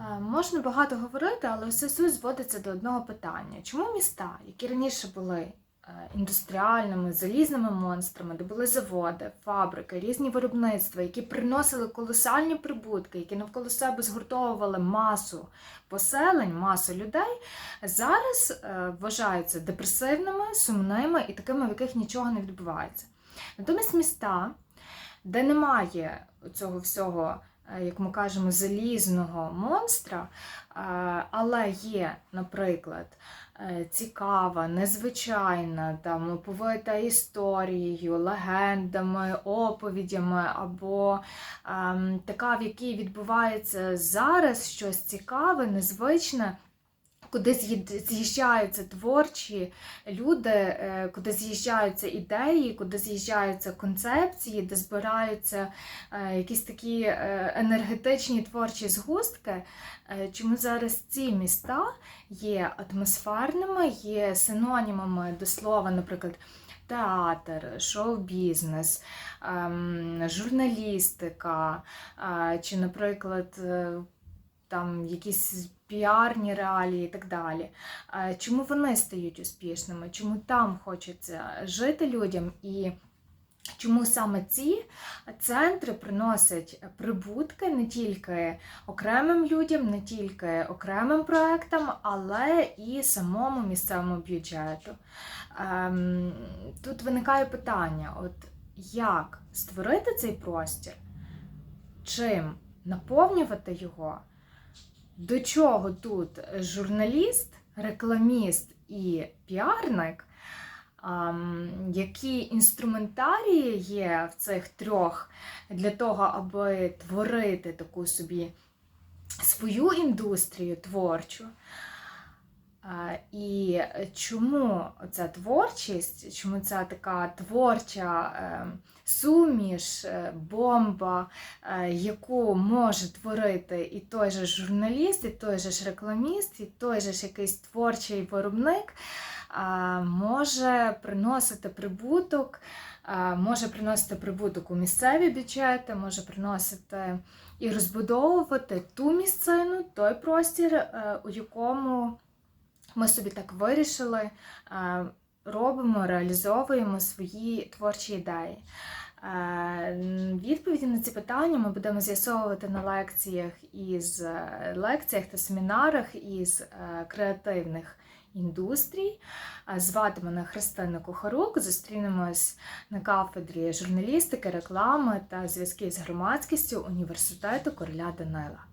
Е, Можна багато говорити, але все суть зводиться до одного питання: чому міста, які раніше були е, індустріальними, залізними монстрами, де були заводи, фабрики, різні виробництва, які приносили колосальні прибутки, які навколо себе згуртовували масу поселень, масу людей, зараз е, вважаються депресивними, сумними і такими, в яких нічого не відбувається. Натомість міста, де немає цього всього як ми кажемо, залізного монстра, е, але є, наприклад, е, цікава, незвичайна, там, оповита історією, легендами, оповідями, або ем, така, в якій відбувається зараз щось цікаве, незвичне. Куди з'їжджаються творчі люди, е, куди з'їжджаються ідеї, куди з'їжджаються концепції, де збираються е, якісь такі е, енергетичні творчі згустки. Чому зараз ці міста є атмосферними, є синонімами до слова, наприклад, театр, шоу-бізнес, ем, журналістика, чи, наприклад, там якісь піарні реалії і так далі. Е, Чому вони стають успішними? Чому там хочеться жити людям і чому саме ці центри приносять прибутки не тільки окремим людям, не тільки окремим проектам, але і самому місцевому бюджету? Ем, Тут виникає питання: от як створити цей простір? Чим наповнювати його? До чого тут журналіст, рекламіст і піарник? Які інструментарії є в цих трьох для того, аби творити таку собі свою індустрію творчу? І чому ця творчість, чому ця така творча е, суміш, е, бомба, е, яку може творити і той же журналіст, і той же ж рекламіст, і той же ж якийсь творчий виробник, може приносити прибуток, може приносити прибуток у місцеві бюджети, може приносити і розбудовувати ту місцину, той простір, у якому ми собі так вирішили, робимо, реалізовуємо свої творчі ідеї. Відповіді на ці питання ми будемо з'ясовувати на лекціях із е, лекціях та семінарах із е, креативних індустрій. Звати мене Христина Кухарук. Зустрінемось на кафедрі журналістики, реклами та зв'язків з громадськістю університету Короля Данила.